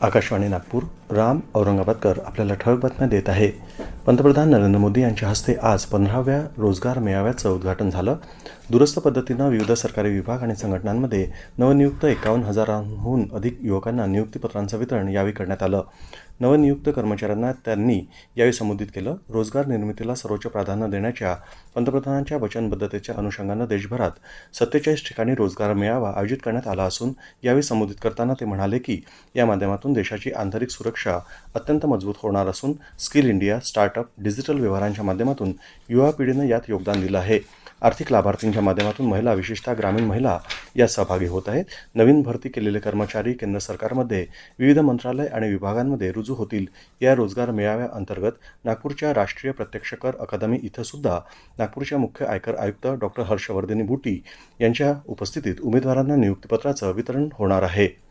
आकाशवाणी नागपूर राम औरंगाबादकर आपल्याला ठळक बातम्या देत आहे. पंतप्रधान नरेंद्र मोदी यांच्या हस्ते आज पंधराव्या रोजगार मेळाव्याचं उद्घाटन झालं. दुरस्त पद्धतीनं विविध सरकारी विभाग आणि संघटनांमध्ये नवनियुक्त एकावन्न हजारांहून अधिक युवकांना नियुक्तीपत्रांचं वितरण यावेळी करण्यात आलं. नवनियुक्त कर्मचाऱ्यांना त्यांनी यावेळी संबोधित केलं. रोजगार निर्मितीला सर्वोच्च प्राधान्य देण्याच्या पंतप्रधानांच्या वचनबद्धतेच्या अनुषंगानं देशभरात सत्तेचाळीस ठिकाणी रोजगार मेळावा आयोजित करण्यात आला असून यावेळी संबोधित करताना ते म्हणाले की या माध्यमातून देशाची आंतरिक सुरक्षा अत्यंत मजबूत होणार असून स्किल इंडिया स्टार्टअप डिजिटल व्यवहारांच्या माध्यमातून युवा पिढीनं यात योगदान दिलं आहे. आर्थिक लाभार्थींच्या माध्यमातून महिला विशेषतः ग्रामीण महिला यात सहभागी होत आहेत. नवीन भरती केलेले कर्मचारी केंद्र सरकारमध्ये विविध मंत्रालय आणि विभागांमध्ये रुजू होतील या रोजगार मेळाव्याअंतर्गत नागपूरच्या राष्ट्रीय प्रत्यक्ष कर अकादमी इथं सुद्धा नागपूरच्या मुख्य आयकर आयुक्त डॉक्टर हर्षवर्धनी बुटी यांच्या उपस्थितीत उमेदवारांना नियुक्तीपत्राचं वितरण होणार आहे.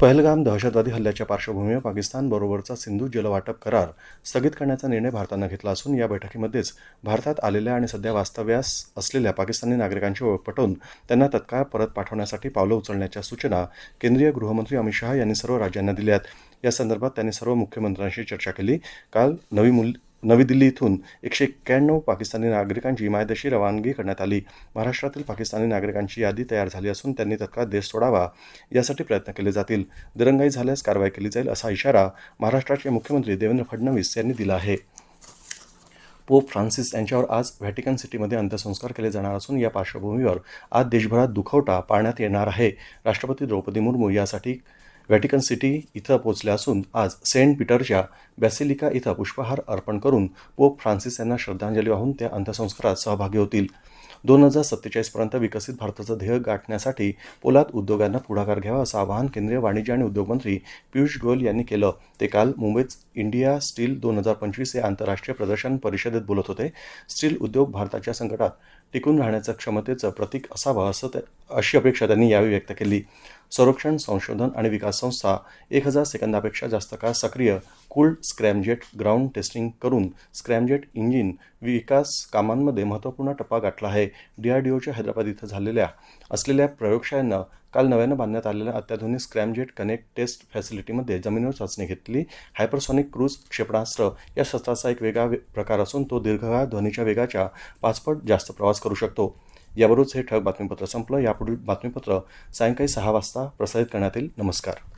पहलगाम दहशतवादी हल्ल्याच्या पार्श्वभूमीवर पाकिस्तानबरोबरचा सिंधू जलवाटप करार स्थगित करण्याचा निर्णय भारतानं घेतला असून या बैठकीमध्येच भारतात आलेल्या आणि सध्या वास्तव्यास असलेल्या पाकिस्तानी नागरिकांची ओळख पटवून त्यांना तत्काळ परत पाठवण्यासाठी पावलं उचलण्याच्या सूचना केंद्रीय गृहमंत्री अमित शहा यांनी सर्व राज्यांना दिल्या आहेत या संदर्भात त्यांनी सर्व मुख्यमंत्र्यांशी चर्चा केली. काल नवी मुल नवी दिल्ली इथून एकशे एक्क्याण्णव पाकिस्तानी नागरिकांची मायदेशी रवानगी करण्यात आली. महाराष्ट्रातील पाकिस्तानी नागरिकांची यादी तयार झाली असून त्यांनी तत्काळ देश सोडावा यासाठी प्रयत्न केले जातील. दिरंगाई झाल्यास कारवाई केली जाईल असा इशारा महाराष्ट्राचे मुख्यमंत्री देवेंद्र फडणवीस यांनी दिला आहे. पोप फ्रान्सिस यांच्यावर आज व्हॅटिकन सिटीमध्ये अंत्यसंस्कार केले जाणार असून या पार्श्वभूमीवर आज देशभरात दुखवटा पाळण्यात येणार आहे. राष्ट्रपती द्रौपदी मुर्मू यासाठी व्हॅटिकन सिटी इथं पोचल्या असून आज सेंट पीटरच्या बॅसिलिका इथं पुष्पहार अर्पण करून पोप फ्रान्सिस यांना श्रद्धांजली वाहून त्या अंत्यसंस्कारात सहभागी होतील. दोन हजार सत्तेचाळीसपर्यंत विकसित भारताचं ध्येय गाठण्यासाठी पोलाद उद्योगांना पुढाकार घ्यावा असं आवाहन केंद्रीय वाणिज्य आणि उद्योग मंत्री पियुष गोयल यांनी केलं. ते काल मुंबईत इंडिया स्टील दोन हजार पंचवीस या आंतरराष्ट्रीय प्रदर्शन परिषदेत बोलत होते. स्टील उद्योग भारताच्या संकटात टिकून राहण्याचं क्षमतेचं प्रतीक असावं असं अशी अपेक्षा त्यांनी यावेळी व्यक्त केली. संरक्षण संशोधन आणि विकास संस्था एक हजार सेकंदापेक्षा जास्त काळ सक्रिय कूल्ड स्क्रॅमजेट ग्राउंड टेस्टिंग करून स्क्रॅमजेट इंजिन विकास कामांमध्ये महत्त्वपूर्ण टप्पा गाठला आहे. डीआरडीओच्या हैदराबाद इथं झालेल्या असलेल्या प्रयोगशाळेनं काल नव्यानं बांधण्यात आलेल्या अत्याधुनिक स्क्रॅमजेट कनेक्ट टेस्ट फॅसिलिटीमध्ये जमिनीवर चाचणी घेतली. हायपरसॉनिक क्रूज क्षेपणास्त्र या शस्त्राचा एक वेगळा प्रकार असून तो दीर्घकाळ ध्वनीच्या वेगाच्या पाचपट जास्त प्रवास करू शकतो. याबरोबरच हे ठळक बातमीपत्र संपलं. यापुढील बातमीपत्र सायंकाळी सहा वाजता प्रसारित करण्यात येईल. नमस्कार.